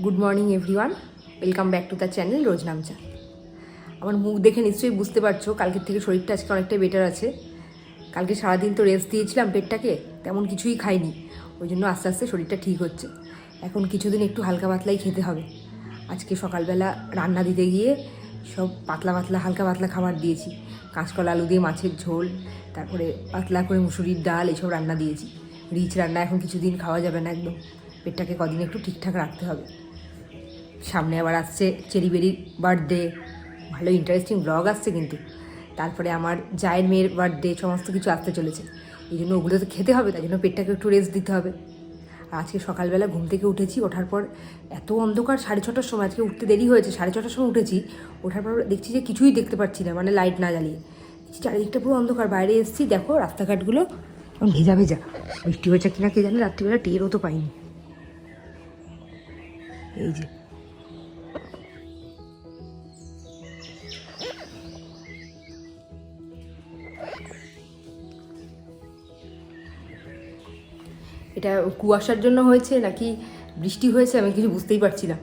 Good morning everyone welcome back to the channel রোজ নামচা আমার মুখ দেখে নিশ্চয়ই বুঝতে পারছ, কালকের থেকে শরীরটা আজকে অনেকটাই বেটার আছে। কালকে সারাদিন তো রেস্ট দিয়েছিলাম পেটটাকে, তেমন কিছুই খাইনি। ওই জন্য আস্তে আস্তে শরীরটা ঠিক হচ্ছে। এখন কিছুদিন একটু হালকা পাতলাই খেতে হবে। আজকে সকালবেলা রান্না দিতে গিয়ে সব পাতলা পাতলা, হালকা পাতলা খাবার দিয়েছি। কাঁচকলা, আলু দিয়ে মাছের ঝোল, তারপরে পাতলা করে মুসুরির ডাল, এইসব রান্না দিয়েছি। রিচ রান্না এখন কিছুদিন খাওয়া যাবে না একদম। পেটটাকে কদিন একটু ঠিকঠাক রাখতে হবে। সামনে আবার আসছে চেরিবেরির বার্থডে ভালো ইন্টারেস্টিং ব্লগ আসছে কিন্তু। তারপরে আমার জায়ের মেয়ের বার্থডে সমস্ত কিছু আসতে চলেছে। এই জন্য ওগুলো তো খেতে হবে তাই জন্য পেটটাকে একটু রেস্ট দিতে হবে। আজকে সকালবেলা ঘুম থেকে উঠেছি, ওঠার পর এত অন্ধকার, সাড়ে ছটার সময়, আজকে উঠতে দেরি হয়েছে, সাড়ে ছটার সময় উঠেছি, ওঠার পর দেখছি যে কিছুই দেখতে পাচ্ছি না মানে লাইট না জ্বালিয়ে। চারিদিকটা পুরো অন্ধকার, বাইরে এসেছি, দেখো রাস্তাঘাটগুলো ভেজা ভেজা। বৃষ্টি হয়েছে কিনা কে জানে, রাত্রিবেলা টেরও তো পাইনি। এই যে। এটা কুয়াশার জন্য হয়েছে নাকি বৃষ্টি হয়েছে আমি কিছু বুঝতেই পারছি না।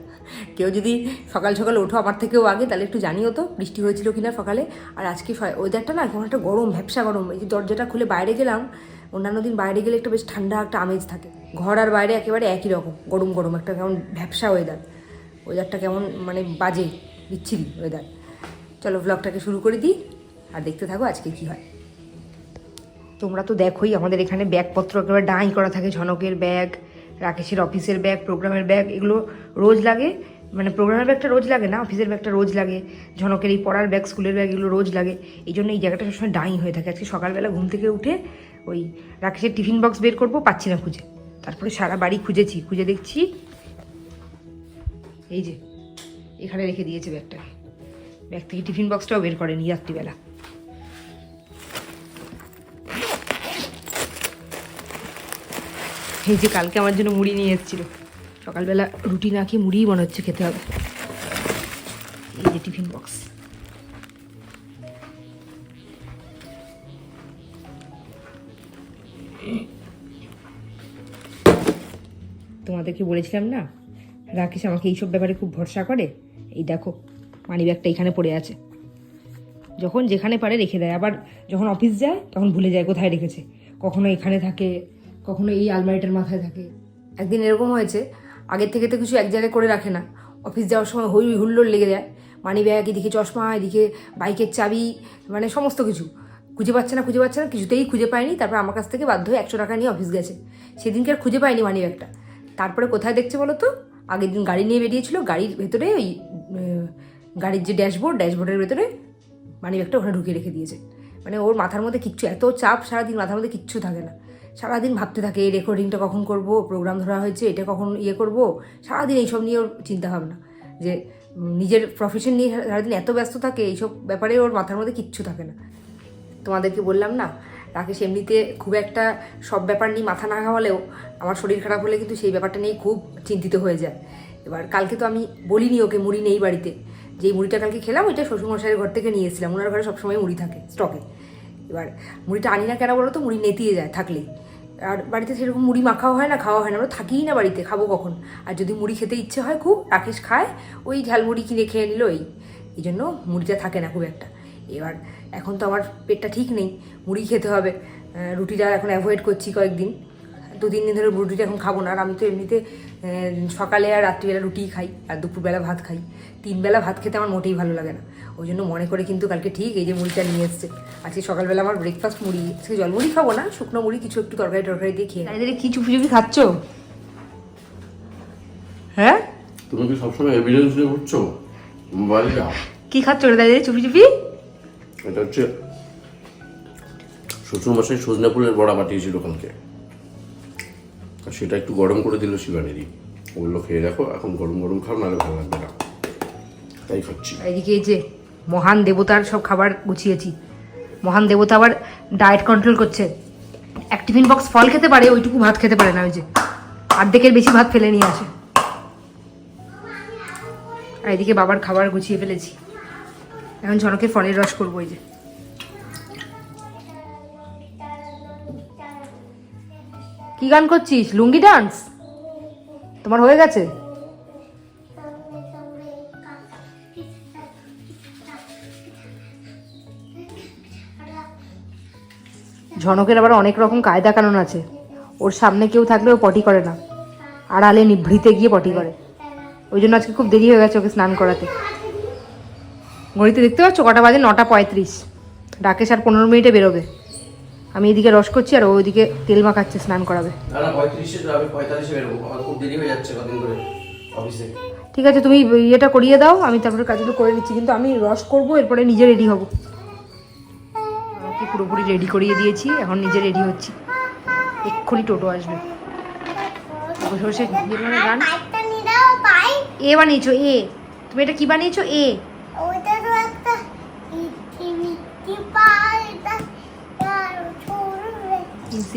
কেউ যদি সকাল সকাল ওঠো আমার থেকেও আগে, তাহলে একটু জানিও তো বৃষ্টি হয়েছিল কিনা সকালে। আর আজকে ওয়েদারটা না কেমন একটা গরম, ভ্যাবসা গরম। এই যে দরজাটা খুলে বাইরে গেলাম অন্যান্য দিন বাইরে গেলে একটা বেশ ঠান্ডা একটা আমেজ থাকে। ঘর আর বাইরে একেবারে একই রকম, গরম গরম, একটা কেমন ভ্যাবসা ওয়েদার ওয়েদারটা কেমন মানে বাজে, বিচ্ছিরি ওয়েদার চলো ব্লগটাকে শুরু করে দিই, আর দেখতে থাকো আজকে কি হয়। তোমরা তো দেখোই আমাদের এখানে ব্যাগপত্র একেবারে ডাঁই করা থাকে, ঝনকের ব্যাগ, রাকেশের অফিসের ব্যাগ প্রোগ্রামের ব্যাগ এগুলো রোজ লাগে। মানে প্রোগ্রামের ব্যাগটা রোজ লাগে না অফিসের ব্যাগটা রোজ লাগে। ঝনকের এই পড়ার ব্যাগ স্কুলের ব্যাগ এগুলো রোজ লাগে। এই জন্য এই জায়গাটা সবসময় ডাঁই হয়ে থাকে। আজকে সকালবেলা ঘুম থেকে উঠে ওই রাকেশের টিফিন বক্স বের করব, পাচ্ছি না খুঁজে। তারপরে সারা বাড়ি খুঁজেছি, খুঁজে দেখছি। এই যে, এখানে রেখে দিয়েছে ব্যাগটাকে। ব্যাগ থেকে টিফিন বক্সটাও বের করেনি রাত্রিবেলা। এই যে কালকে আমার জন্য মুড়ি নিয়ে এসেছিল। সকালবেলা রুটি না খেয়ে মুড়িই মনে হচ্ছে খেতে হবে। এই যে টিফিন বক্স। তোমাদেরকে বলেছিলাম না? রাকেশ আমাকে এইসব ব্যাপারে খুব ভরসা করে। এই দেখো, মানি ব্যাগটা এখানে পড়ে আছে। যখন যেখানে পারে রেখে দেয়। আবার যখন অফিস যায়, তখন ভুলে যায় কোথায় রেখেছে। কখনো এখানে থাকে, কখনো এই আলমারিটার মাথায় থাকে। একদিন এরকম হয়েছে আগের থেকে তো কিছু এক জায়গায় করে রাখে না। অফিস যাওয়ার সময় হই হুল্লোড় লেগে যায়। মানি ব্যাগ, এদিকে চশমা, এদিকে বাইকের চাবি মানে সমস্ত কিছু। খুঁজে পাচ্ছে না, খুঁজে পাচ্ছে না, কিছুতেই খুঁজে পায়নি। তারপর আমার কাছ থেকে বাধ্য হয়ে একশো টাকা নিয়ে অফিস গেছে। সেদিনকে আর খুঁজে পায়নি মানি ব্যাগটা। তারপরে কোথায় দেখছে বলো তো? আগের দিন গাড়ি নিয়ে বেরিয়েছিল, গাড়ির ভেতরে ওই গাড়ির যে ড্যাশবোর্ড, ড্যাশবোর্ডের ভেতরে মানি ব্যাগটা ওখানে ঢুকিয়ে রেখে দিয়েছে। মানে ওর মাথার মধ্যে কিচ্ছু, এত চাপ সারাদিন মাথার মধ্যে কিচ্ছু থাকে না। সারাদিন ভাবতে থাকে, এই রেকর্ডিংটা কখন করব প্রোগ্রাম ধরা হয়েছে, এটা কখন ইয়ে করব? সারাদিন এইসব নিয়ে ওর চিন্তা ভাবনা। যে নিজের প্রফেশন নিয়ে সারাদিন এত ব্যস্ত থাকে, এইসব ব্যাপারে ওর মাথার মধ্যে কিচ্ছু থাকে না। তোমাদেরকে বললাম না, রাকেশ এমনিতে খুব একটা সব ব্যাপার নিয়ে মাথা না ঘামালেও আমার শরীর খারাপ হলে কিন্তু সেই ব্যাপারটা নিয়ে খুব চিন্তিত হয়ে যায়। এবার কালকে তো আমি বলিনি ওকে, মুড়ি নেই বাড়িতে। যেই মুড়িটা কালকে খেলাম, ওইটা শ্বশুরমশাইয়ের ঘর থেকে নিয়ে এসেছিলাম। ওনার ঘরে সবসময় মুড়ি থাকে স্টকে এবার মুড়িটা আনি না কেন বলো তো মুড়ি নেতিয়ে যায় থাকলেই। আর বাড়িতে সেরকম মুড়ি মাখাও হয় না, খাওয়া হয় না। আমরা থাকিই না বাড়িতে, খাব কখন? আর যদি মুড়ি খেতে ইচ্ছে হয় খুব, রাকেশ খায়, ওই ঝালমুড়ি কিনে খেয়ে নিল এই। এই জন্য মুড়িটা থাকে না খুব একটা। এবার এখন তো আমার পেটটা ঠিক নেই, মুড়ি খেতে হবে। রুটিটা এখন অ্যাভয়েড করছি কয়েকদিন। দু তিন দিন ধরে রুটিটা এখন খাব না আর আমি তো এমনিতে সকালে আর রাত্রিবেলা রুটিই খাই আর দুপুরবেলা ভাত খাই। তিনবেলা ভাত খেতে আমার মোটেই ভালো লাগে না। ওই জন্য মনে করে কিন্তু কালকে ঠিক এই যে মুড়িটা নিয়ে এসছে। আজকে সকালবেলা আমার ব্রেকফাস্ট মুড়ি আজকে জলমুড়ি খাব না শুকনো মুড়ি কিছু একটু তরকারি টরকারি দিয়ে খেয়ে এদের কি চুপি চুপি খাচ্ছ? হ্যাঁ? তুমি কি সবসময় এভিডেন্স নিয়ে ঘুরছো? মোবাইলে কি খাচ্ছ রে দাদা চুপি চুপি? এটা হচ্ছে শ্বশুরমশাই সজনা ফুলের বড়া পাঠিয়েছিল কালকে। আর সেটা একটু গরম করে দিল শিবানেরই বলল, খেয়ে দেখো, এখন গরম গরম খাও, নাহলে ভালো লাগবে না। তাই খাচ্ছি। আর এদিকে এই যে মহান দেবতার সব খাবার গুছিয়েছি। মহান দেবতা আবার ডায়েট কন্ট্রোল করছে। এক টিফিন বক্স ফল খেতে পারে, ওইটুকু ভাত খেতে পারে না, ওই যে অর্ধেকের বেশি ভাত ফেলে নিয়ে আসে। আর এদিকে বাবার খাবার গুছিয়ে ফেলেছি। এখন জনকে ফলের রস করব ওই যে। কি গান করছিস? লুঙ্গি ডান্স? তোমার হয়ে গেছে? ঝনকের আবার অনেক রকম কায়দা কানুন আছে। ওর সামনে কেউ থাকলে ও পটি করে না। আর আলে নিভৃতে গিয়ে পটি করে। ওই জন্য আজকে খুব দেরি হয়ে গেছে ওকে স্নান করাতে। ঘড়িতে দেখতে পাচ্ছ? কটা বাজে? নটা পঁয়ত্রিশ। রাকেশ আর পনেরো মিনিটে বেরোবে। আমি এদিকে রস করছি আর ওইদিকে তেল মাখাচ্ছে স্নান করাবে হয়ে ঠিক আছে তুমি ইয়েটা করিয়ে দাও আমি তারপরে কাজগুলো করে নিচ্ছি কিন্তু আমি রস করব এরপরে নিজে রেডি হব আমাকে পুরোপুরি রেডি করিয়ে দিয়েছি এখন নিজে রেডি হচ্ছি এক্ষুনি টোটো আসবে বসে বসে ইয়ে মানে গান এ বানিয়েছো এ তুমি এটা কি বানিয়েছো এ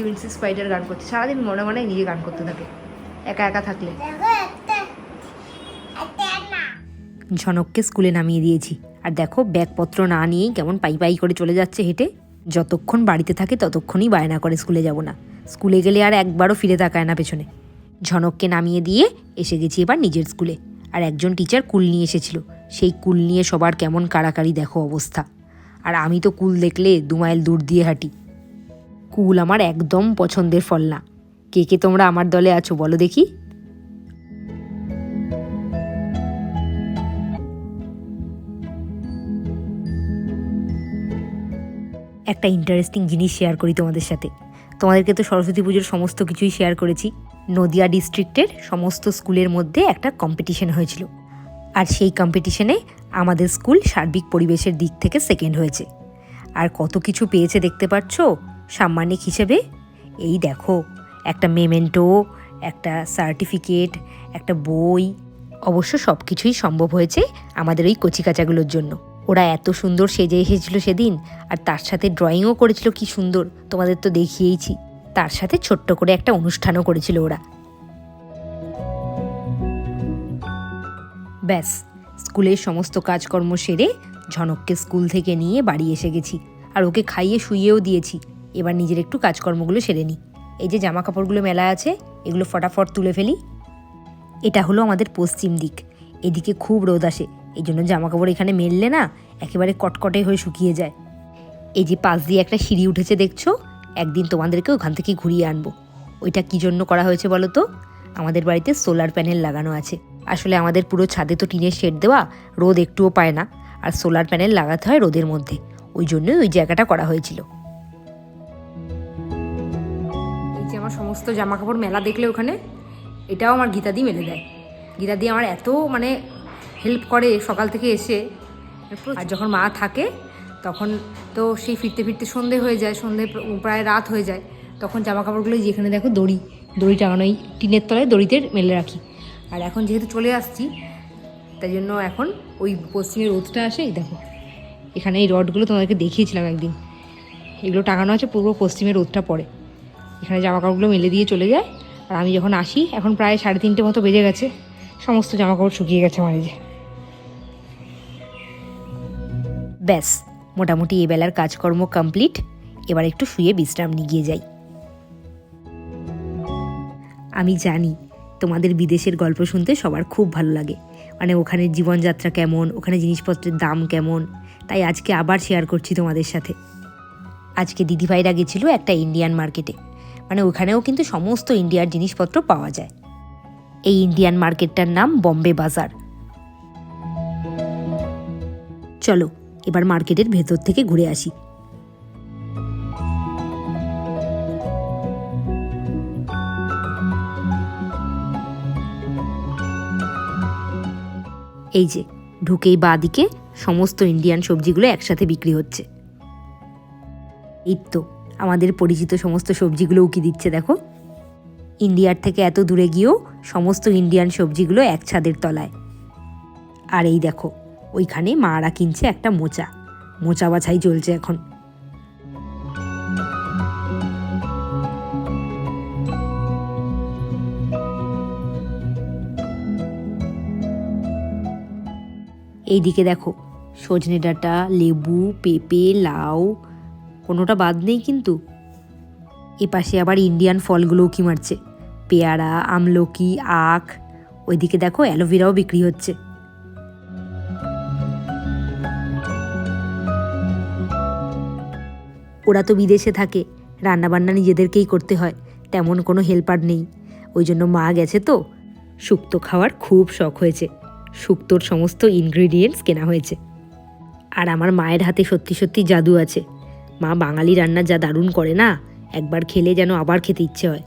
মিনসি স্পাইডার গান করছে। সারাদিন মনে মনে নিজে গান করতে থাকে। একা একা থাকলে। ঝনককে স্কুলে নামিয়ে দিয়েছি। আর দেখো ব্যাগপত্র না নিয়েই কেমন পাই পাই করে চলে যাচ্ছে হেঁটে। যতক্ষণ বাড়িতে থাকে ততক্ষণই বায়না করে স্কুলে যাব না। স্কুলে গেলে আর একবারও ফিরে তাকায় না পেছনে। ঝনককে নামিয়ে দিয়ে এসে গেছি এবার নিজের স্কুলে। আর একজন টিচার কুল নিয়ে এসেছিল। সেই কুল নিয়ে সবার কেমন কাড়াকাড়ি দেখো অবস্থা। আর আমি তো কুল দেখলে দু মাইল দূর দিয়ে হাঁটি। কুল আমার একদম পছন্দের ফল না। কে কে তোমরা আমার দলে আছো বলো দেখি। একটা ইন্টারেস্টিং জিনিস শেয়ার করি তোমাদের সাথে। তোমাদেরকে তো সরস্বতী পুজোর সমস্ত কিছুই শেয়ার করেছি। নদিয়া ডিস্ট্রিক্টের সমস্ত স্কুলের মধ্যে একটা কম্পিটিশন হয়েছিল। আর সেই কম্পিটিশনে আমাদের স্কুল সার্বিক পরিবেশের দিক থেকে সেকেন্ড হয়েছে। আর কত কিছু পেয়েছে দেখতে পাচ্ছ? সাম্মানিক হিসেবে? এই দেখো, একটা মেমেন্টো, একটা সার্টিফিকেট, একটা বই, অবশ্য সব কিছুই সম্ভব হয়েছে আমাদের ওই কচিকাচাগুলোর জন্য। ওরা এত সুন্দর সেজে এসেছিল সেদিন, আর তার সাথে ড্রয়িংও করেছিল কি সুন্দর, তোমাদের তো দেখিয়েইছি। তার সাথে ছোট্ট করে একটা অনুষ্ঠানও করেছিল ওরা। ব্যাস, স্কুলের সমস্ত কাজকর্ম সেরে ঝনককে স্কুল থেকে নিয়ে বাড়ি এসে গেছি, আর ওকে খাইয়ে শুইয়েও দিয়েছি। এবার নিজের একটু কাজকর্মগুলো সেরে নিই এই যে জামা কাপড়গুলো মেলা আছে, এগুলো ফটাফট তুলে ফেলি। এটা হলো আমাদের পশ্চিম দিক। এদিকে খুব রোদ আসে, এই জন্য জামা কাপড় এখানে মেললে না একেবারে কটকটে হয়ে শুকিয়ে যায়। এই যে পাশ দিয়ে একটা সিঁড়ি উঠেছে দেখছ? একদিন তোমাদেরকে ওখান থেকে ঘুরিয়ে আনব। ওইটা কি জন্য করা হয়েছে বলো তো? আমাদের বাড়িতে সোলার প্যানেল লাগানো আছে। আসলে আমাদের পুরো ছাদে তো টিনের শেড দেওয়া, রোদ একটুও পায় না। আর সোলার প্যানেল লাগাতে হয় রোদের মধ্যে। ওই জন্যই ওই জায়গাটা করা হয়েছিল। আমার সমস্ত জামা কাপড় মেলা দেখলে ওখানে, এটাও আমার গীতাদি মেলে দেয়। গীতাদি আমার এত মানে হেল্প করে সকাল থেকে এসে। আর যখন মা থাকে, তখন তো সেই ফিরতে ফিরতে সন্ধে হয়ে যায়, সন্ধে প্রায় রাত হয়ে যায়। তখন জামা কাপড়গুলো যেখানে দেখো দড়ি দড়ি টাঙানো, এই টিনের তলায় দড়িতে মেলে রাখি। আর এখন যেহেতু চলে আসছি, তাই জন্য এখন ওই পশ্চিমের রোদটা আসে দেখো। এখানে এই রডগুলো তোমাদেরকে দেখিয়েছিলাম একদিন। এগুলো টাঙানো আছে, পূর্ব পশ্চিমের রোদটা পড়ে। এখানে জামা কাপড়গুলো মেলে দিয়ে চলে যায়। আর আমি যখন আসি, এখন প্রায় সাড়ে তিনটে মতো বেজে গেছে। সমস্ত জামা কাপড় শুকিয়ে গেছে আমার যে। ব্যাস, মোটামুটি এবেলার কাজকর্ম কমপ্লিট। এবার একটু শুয়ে বিশ্রাম নিয়ে যাই। আমি জানি, তোমাদের বিদেশের গল্প শুনতে সবার খুব ভালো লাগে। মানে ওখানের জীবনযাত্রা কেমন ওখানে জিনিসপত্রের দাম কেমন? তাই আজকে আবার শেয়ার করছি তোমাদের সাথে। আজকে দিদিভাইরা গেছিল একটা ইন্ডিয়ান মার্কেটে মানে ওখানেও কিন্তু সমস্ত ইন্ডিয়ার জিনিসপত্র পাওয়া যায়। এই ইন্ডিয়ান মার্কেটটার নাম বম্বে বাজার। চলো, এবার মার্কেটের ভেতর থেকে ঘুরে আসি। এই যে, ঢুকেই বা দিকে সমস্ত ইন্ডিয়ান সবজিগুলো একসাথে বিক্রি হচ্ছে। এই তো আমাদের পরিচিত সমস্ত সবজিগুলো উকি দিচ্ছে দেখো? ইন্ডিয়ার থেকে এত দূরে গিয়েও সমস্ত ইন্ডিয়ান সবজিগুলো এক ছাদের তলায়। আর এই দেখো, ওইখানে মারা কিনছে একটা মোচা। মোচা বাছাই চলছে এখন। এইদিকে দেখো, সজনে ডাঁটা, লেবু, পেঁপে, লাউ কোনোটা বাদ নেই কিন্তু। এপাশে আবার ইন্ডিয়ান ফলগুলোও কি মারছে। পেয়ারা, আমলকি, আখ, ওইদিকে দেখো অ্যালোভেরাও বিক্রি হচ্ছে। ওরা তো বিদেশে থাকে, রান্নাবান্না নিজেদেরকেই করতে হয়, তেমন কোনো হেল্পার নেই। ওই জন্য মা গেছে তো। শুক্তো খাওয়ার খুব শখ হয়েছে। শুক্তোর সমস্ত ইনগ্রিডিয়েন্টস কেনা হয়েছে। আর আমার মায়ের হাতে সত্যি সত্যি জাদু আছে। মা বাঙালি রান্না যা দারুণ করে না, একবার খেলে যেন আবার খেতে ইচ্ছে হয়।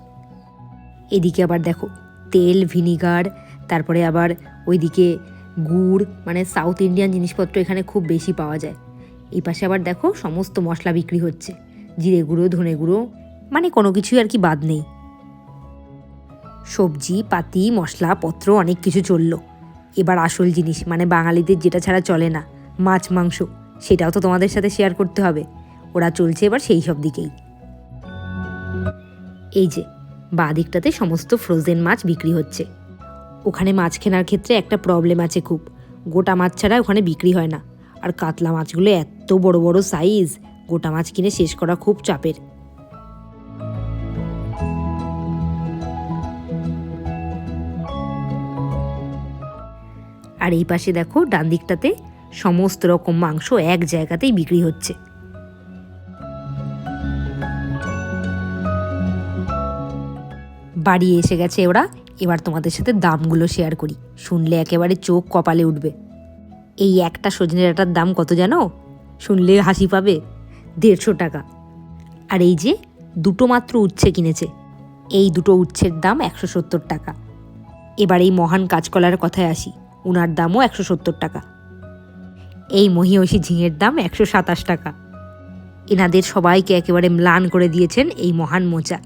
এদিকে আবার দেখো, তেল, ভিনিগার, তারপরে আবার ওইদিকে গুড় মানে সাউথ ইন্ডিয়ান জিনিসপত্র এখানে খুব বেশি পাওয়া যায়। এই পাশে আবার দেখো, সমস্ত মশলা বিক্রি হচ্ছে। জিরে গুঁড়ো, ধনে গুঁড়ো মানে কোনো কিছুই আর কি বাদ নেই। সবজি, পাতি মশলাপত্র অনেক কিছু চলল। এবার আসল জিনিস মানে বাঙালিদের যেটা ছাড়া চলে না, মাছ, মাংস, সেটাও তো তোমাদের সাথে শেয়ার করতে হবে। ওরা চলছে এবার সেই সব দিকেই। এই যে বাঁ দিকটাতে সমস্ত ফ্রোজেন মাছ বিক্রি হচ্ছে। ওখানে মাছ কেনার ক্ষেত্রে একটা প্রবলেম আছে খুব। গোটা মাছ ছাড়া ওখানে বিক্রি হয় না। আর কাতলা মাছগুলো এত বড় বড় সাইজ গোটা মাছ কিনে শেষ করা খুব চাপের। আর এই পাশে দেখো ডান দিকটাতে সমস্ত রকম মাংস এক জায়গাতেই বিক্রি হচ্ছে। বাড়ি এসে গেছে ওরা। এবার তোমাদের সাথে দামগুলো শেয়ার করি। শুনলে একেবারে চোখ কপালে উঠবে। এই একটা সজনে ডাটার দাম কত জানো? শুনলে হাসি পাবে। দেড়শো টাকা। আর এই যে দুটো মাত্র উচ্ছে কিনেছে। এই দুটো উচ্ছের দাম একশো সত্তর টাকা। এবার এই মহান কাঁচকলার কথায় আসি। উনার দামও একশো সত্তর টাকা। এই মহিয়সী ঝিঙের দাম একশো সাতাশ টাকা। এনাদের সবাইকে একেবারে ম্লান করে দিয়েছেন এই মহান মোচা।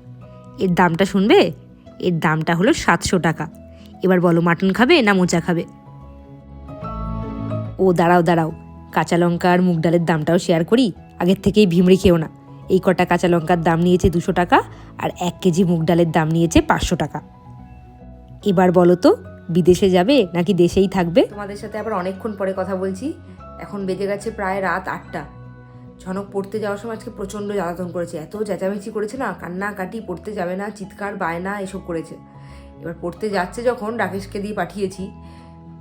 এর দামটা শুনবে? এর দামটা হলো সাতশো টাকা। এবার বলো, মাটন খাবে না মোচা খাবে? ও, দাঁড়াও দাঁড়াও। কাঁচা লঙ্কা আর মুগ ডালের দামটাও শেয়ার করি। আগের থেকেই ভিমড়ি খেও না। এই কটা কাঁচা লঙ্কার দাম নিয়েছে দুশো টাকা আর এক কেজি মুগ ডালের দাম নিয়েছে পাঁচশো টাকা। এবার বলো তো, বিদেশে যাবে নাকি দেশেই থাকবে? তোমাদের সাথে আবার অনেকক্ষণ পরে কথা বলছি। এখন বেজে গেছে প্রায় রাত আটটা। ঝনক পড়তে যাওয়ার সময় আজকে প্রচণ্ড জ্বালাতন করেছে। এত চেঁচামেচি করেছে না কান্না কাটি পড়তে যাবে না, চিৎকার, বায়না, এসব করেছে। এবার পড়তে যাচ্ছে যখন, রাকেশকে দিয়ে পাঠিয়েছি।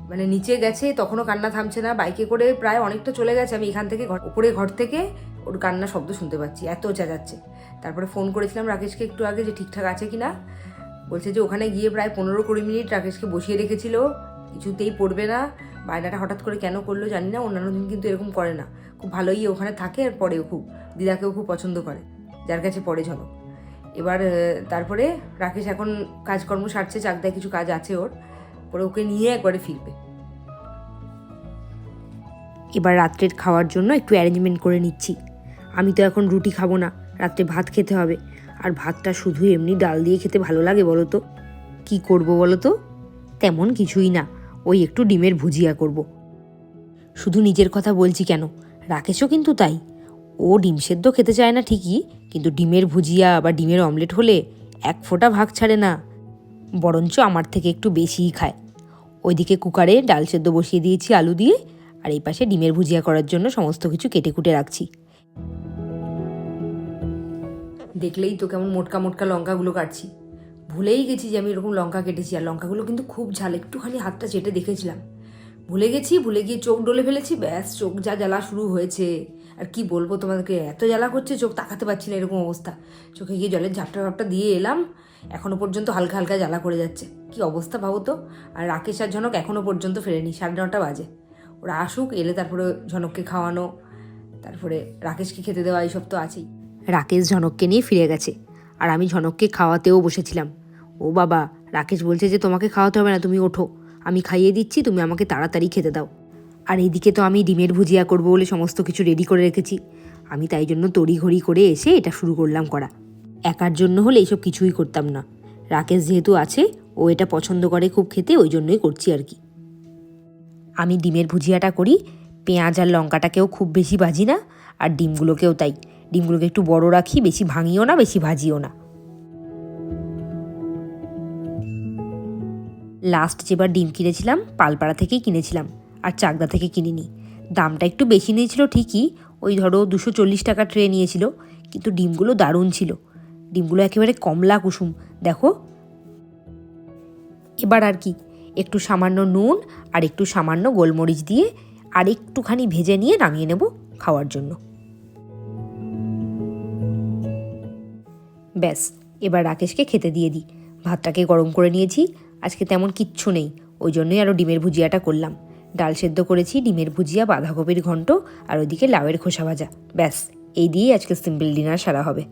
মানে নিচে গেছে, তখনও কান্না থামছে না, বাইকে করে প্রায় অনেকটা চলে গেছে, আমি এখান থেকে ঘর উপরে ঘর থেকে ওর কান্না শব্দ শুনতে পাচ্ছি, এত চেঁচাচ্ছে। তারপরে ফোন করেছিলাম রাকেশকে একটু আগে যে ঠিকঠাক আছে কি না বলছে যে ওখানে গিয়ে প্রায় পনেরো কুড়ি মিনিট রাকেশকে বসিয়ে রেখেছিল, কিছুতেই পড়বে না, বায়নাটা হঠাৎ করে কেন করল জানি না, অন্যান্য দিন কিন্তু এরকম করে না। খুব ভালোই ওখানে থাকে আর পড়েও খুব, দিদাকেও খুব পছন্দ করে, যার কাছে পড়ে ঝলক এবার তারপরে রাকেশ এখন কাজকর্ম সারছে, চাকদায় কিছু কাজ আছে ওর, পরে ওকে নিয়ে একবারে ফিরবে। এবার রাত্রের খাওয়ার জন্য একটু অ্যারেঞ্জমেন্ট করে নিচ্ছি। আমি তো এখন রুটি খাব না, রাত্রে ভাত খেতে হবে। আর ভাতটা শুধু এমনি ডাল দিয়ে খেতে ভালো লাগে বলো তো। কী করব বলো তো? তেমন কিছুই না, ওই একটু ডিমের ভুজিয়া করব। শুধু নিজের কথা বলছি কেন? রাকেশও কিন্তু তাই। ও ডিম সেদ্ধ খেতে চায় না ঠিকই, কিন্তু ডিমের ভুজিয়া বা ডিমের অমলেট হলে এক ফোঁটা ভাগ ছাড়ে না। বরঞ্চ আমার থেকে একটু বেশিই খায়। ওইদিকে কুকারে ডাল সেদ্ধ বসিয়ে দিয়েছি আলু দিয়ে, আর এই পাশে ডিমের ভুজিয়া করার জন্য সমস্ত কিছু কেটে কুটে রাখছি। দেখলেই তো কেমন মোটকা মোটকা লঙ্কাগুলো কাটছি। ভুলেই গেছি যে আমি এরকম লঙ্কা কেটেছি, আর লঙ্কাগুলো কিন্তু খুব ঝাল, একটুখানি হাতটা চেটে দেখেছিলাম। ভুলে গেছি, ভুলে গিয়ে চোখ ডলে ফেলেছি, ব্যাস চোখ যা জ্বালা শুরু হয়েছে। আর কি বলব তোমাদেরকে, এত জ্বালা করছে, চোখ তাকাতে পারছি না এরকম অবস্থা। চোখে গিয়ে জলের ঝাপটা ঝাপটা দিয়ে এলাম, এখনও পর্যন্ত হালকা হালকা জ্বালা করে যাচ্ছে। কি অবস্থা ভাবো তো? আর রাকেশ আর ঝনক এখনও পর্যন্ত ফেরেনি, সাড়ে নটা বাজে। ওরা আসুক, এলে তারপরে ঝনককে খাওয়ানো, তারপরে রাকেশকে খেতে দেওয়া, এইসব তো আছেই। রাকেশ ঝনককে নিয়ে ফিরে গেছে, আর আমি ঝনককে খাওয়াতেও বসেছিলাম। ও বাবা, রাকেশ বলছে যে তোমাকে খাওয়াতে হবে না, তুমি ওঠো। আমি খাইয়ে দিচ্ছি, তুমি আমাকে তাড়াতাড়ি খেতে দাও। আর এইদিকে তো আমি ডিমের ভুজিয়া করব বলে সমস্ত কিছু রেডি করে রেখেছি। আমি তাই জন্য তড়িঘড়ি করে এসে এটা শুরু করলাম করা। একার জন্য হলে এইসব কিছুই করতাম না। রাকেশ যেহেতু আছে, ও এটা পছন্দ করে খুব খেতে, ওই জন্যই করছি আর কি। আমি ডিমের ভুজিয়াটা করি, পেঁয়াজ আর লঙ্কাটাকেও খুব বেশি ভাজি না, আর ডিমগুলোকেও তাই। ডিমগুলোকে একটু বড় রাখি, বেশি ভাঙিও না, বেশি ভাজিও না। লাস্ট যেবার ডিম কিনেছিলাম, পালপাড়া থেকেই কিনেছিলাম, আর চাকদা থেকে কিনিনি। দামটা একটু বেশি নিয়েছিল ঠিকই, ওই ধরো দুশো চল্লিশ টাকা ট্রে নিয়েছিল, কিন্তু ডিমগুলো দারুণ ছিল। ডিমগুলো একেবারে কমলা কুসুম, দেখো। এবার আর কি, একটু সামান্য নুন আর একটু সামান্য গোলমরিচ দিয়ে আর একটুখানি ভেজে নিয়ে নামিয়ে নেব খাওয়ার জন্য। ব্যাস, এবার রাকেশকে খেতে দিয়ে দিই। ভাতটাকে গরম করে নিয়েছি আজকে তেমন কিচ্ছু নেই। ওই জন্যই আরও ডিমের ভুজিয়াটা করলাম। ডাল সেদ্ধ করেছি ডিমের ভুজিয়া বাঁধাকপির ঘন্ট আর ওইদিকে লাউয়ের খোসা ভাজা। ব্যাস এই দিয়েই আজকে সিম্পল ডিনার সারা হবে।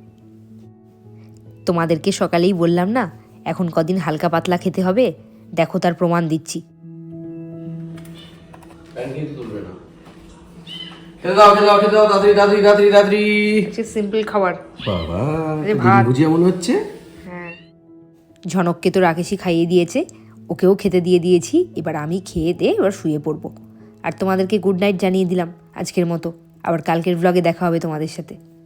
তোমাদেরকে সকালেই বললাম না এখন কদিন হালকা পাতলা খেতে হবে? দেখো তার প্রমাণ দিচ্ছি। সিম্পল খাবার। বাবা। বুঝিয়া মনে হচ্ছে? ঝনককে তো রাকেশই খাইয়ে দিয়েছে। ওকেও খেতে দিয়ে দিয়েছি। এবার আমি খেয়ে দিয়ে এবার শুয়ে পড়ব। আর তোমাদেরকে গুড নাইট জানিয়ে দিলাম আজকের মতো। আবার কালকের ব্লগে দেখা হবে তোমাদের সাথে।